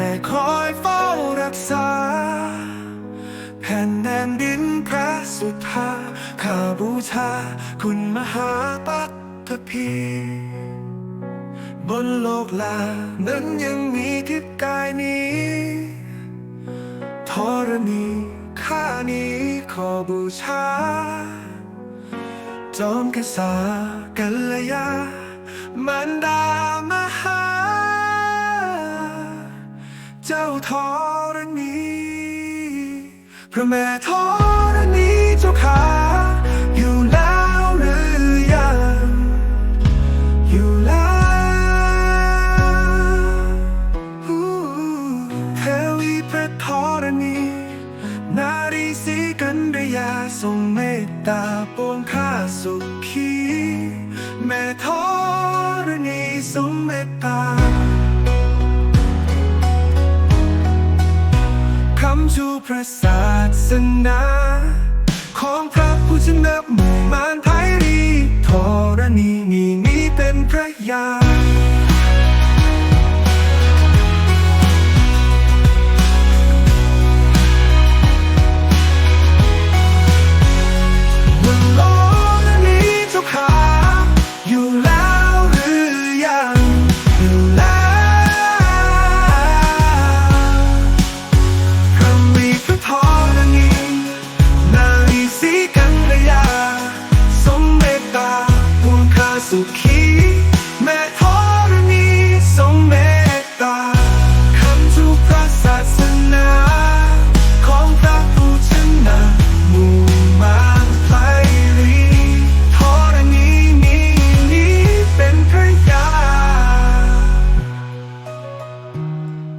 แม่คอยเฝ้ารักษา แผ่นแดนดินพระสุภาข้าบูชาคุณมหาปัตภีบนโลกลา นั้นยังมีทิศกายนี้ธรณีข้านี้ขอบูชา จอมกษัตริย์กัลยามันดามา ธรณีพระแม่ธรณีเจ้าขาอยู่แล้วหรือยัง อยู่แล้วเทวีพระธรณี นารีสีกันดยาทรงเมตตาปวงข้าสุขี แม่ธรณีทรงเมตตาำชูพระศาสนา ของพระผู้ชนะหมู่มารไทยรีธรณีมีนี้เป็นพระยา So keep